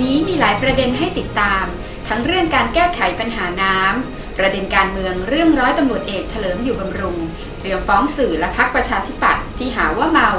มีหลายประเด็นให้ติดตาม ทั้งเรื่องการแก้ไขปัญหาน้ำ ประเด็นการเมืองเรื่องร้อยตำรวจเอกเฉลิมอยู่บำรุง เตรียมฟ้องสื่อและพักประชาธิปัตย์ที่หาว่าเมา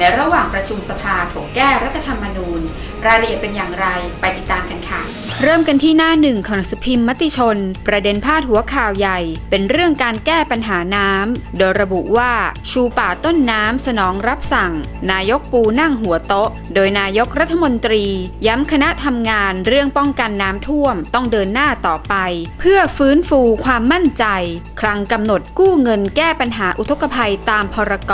ในระหว่างประชุมสภาถกแก้รัฐธรรมนูญ รายละเอียดเป็นอย่างไรไปติดตามกันค่ะ เริ่มกันที่หน้าหนึ่งของสพิมพ์มติชน ประเด็นพาดหัวข่าวใหญ่ เป็นเรื่องการแก้ปัญหาน้ำโดยระบุว่าชูป่าต้นน้ำสนองรับสั่ง นายกปูนั่งหัวโต๊ะ โดยนายกรัฐมนตรี ย้ำคณะทำงานเรื่องป้องกันน้ำท่วม ต้องเดินหน้าต่อไป เพื่อฟื้นฟูความมั่นใจ คลังกำหนดกู้เงินแก้ปัญหาอุทกภัยตามพรก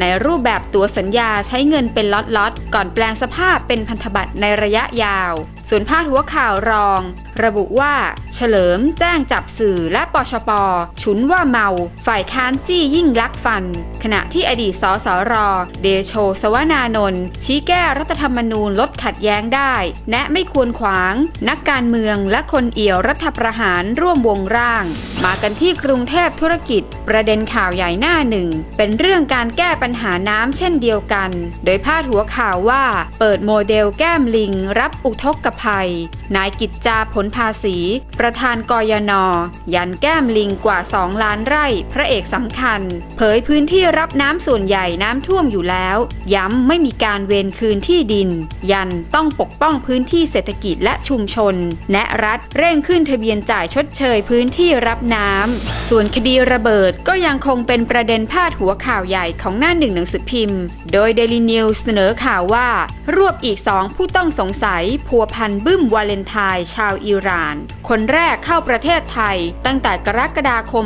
ในรูปแบบตัวสัญญาใช้เงินเป็นล็อตๆก่อนแปลงสภาพเป็นพันธบัตรในระยะยาว ส่วนพาดหัวข่าวรอง ระบุว่า เฉลิมแจ้งจับสื่อและปชป ฉุนว่าเมา ฝ่ายค้านจี้ยิ่งลักฟัน ขณะที่อดีตสสร เดโชสวนานนท์ชี้แก้รัฐธรรมนูญลดขัดแย้งได้แนะไม่ควรขวาง นักการเมืองและคนเอี่ยวรัฐประหารร่วมวงร่าง มากันที่กรุงเทพธุรกิจ ประเด็นข่าวใหญ่หน้าหนึ่ง เป็นเรื่องการแก้ปัญหาน้ำเช่นเดียวกัน โดยพาดหัวข่าวว่า เปิดโมเดลแก้มลิง รับอุทกภัย นายกิจจาผลภาษี ประธานกยน ยันแก้มลิงกว่า 2 ล้านไร่ พระเอกสำคัญ เผยพื้นที่รับน้ำส่วนใหญ่น้ำท่วมอยู่แล้ว ย้ำไม่มีการเวนคืนที่ดิน ยันต้องปกป้องพื้นที่เศรษฐกิจและชุมชน แนะรัฐเร่งขึ้นทะเบียนจ่ายชดเชยพื้นที่รับน้ำ ส่วนคดีระเบิดก็ยังคงเป็นประเด็นพาดหัวข่าวใหญ่ของหน้าหนึ่งหนังสือพิมพ์ โดย Daily News เสนอข่าวว่า รวบอีกสองผู้ต้องสงสัยพัวพันบึ้มวาเลนไทน์ชาวอิหร่าน คนแรกเข้าประเทศไทย ตั้งแต่กรกฎาคม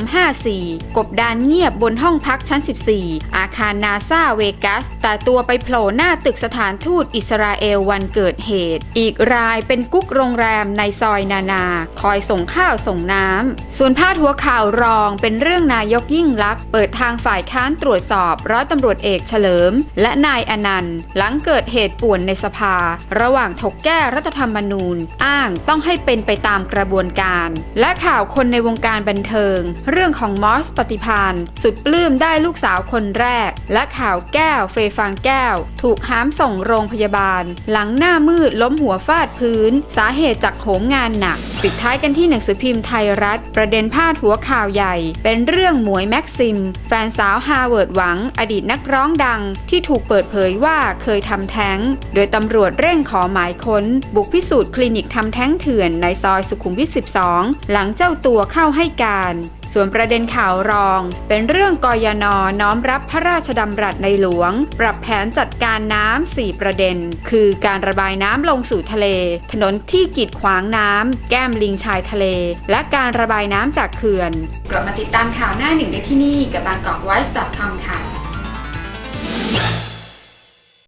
54 กบดานเงียบบนห้องพักชั้น 14 อาคารนาซาเวกัส แต่ตัวไปโผล่หน้าตึกสถานทูตอิสราเอลวันเกิดเหตุ อีกรายเป็นกุ๊กโรงแรมในซอยนานา คอยส่งข้าวส่งน้ำ ส่วนพาดหัวข่าวรองเป็นเรื่องนายกยิ่งลักษณ์เปิดทางฝ่ายค้านตรวจสอบร้อยตำรวจเอกเฉลิม และนายอนันต์ หลังเกิดเหตุป่วนในสภา ระหว่างถกแก้รัฐธรรมนูญ อ้างต้องให้เป็นไปตามกระบวนการ และข่าวคนในวงการบันเทิง เรื่องของมอสปฏิพานสุดปลื้มได้ลูกสาวคนแรก และข่าวแก้วเฟยฟางแก้ว ถูกหามส่งโรงพยาบาล หลังหน้ามืดล้มหัวฟาดพื้น สาเหตุจากโหมงานหนักปิดท้ายกันที่หนังสือพิมพ์ไทยรัฐ ประเด็นพาดหัวข่าวใหญ่ เป็นเรื่องหมวยแม็กซิม แฟนสาวฮาร์วาร์ดหวัง อดีตนักร้องดัง ที่ถูกเปิดเผยว่าเคยทำแท้ง โดยตำรวจเร่งขอหมายค้น บุกพิสูจน์คลินิกทำแท้งเถื่อนในซอยสุขุมวิท 12 หลังเจ้าตัวเข้าให้การส่วนประเด็นข่าวรอง เป็นเรื่องกยนน้อมรับพระราชดำรัสในหลวง ปรับแผนจัดการน้ำ4ประเด็น คือการระบายน้ำลงสู่ทะเล ถนนที่กีดขวางน้ำแก้มลิงชายทะเล และการระบายน้ำจากเขื่อนกลับมาติดตามข่าวหน้าหนึ่งได้ที่นี่กับบางกอกไวส์ .com ค่ะ